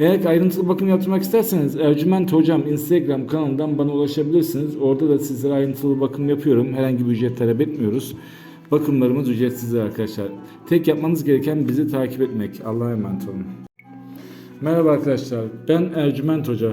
Eğer ayrıntılı bakım yaptırmak isterseniz Ercüment Hocam Instagram kanalından bana ulaşabilirsiniz. Orada da sizlere ayrıntılı bakım yapıyorum. Herhangi bir ücret talep etmiyoruz. Bakımlarımız ücretsizdir arkadaşlar. Tek yapmanız gereken bizi takip etmek. Allah'a emanet olun. Merhaba arkadaşlar. Ben Ercüment Hoca.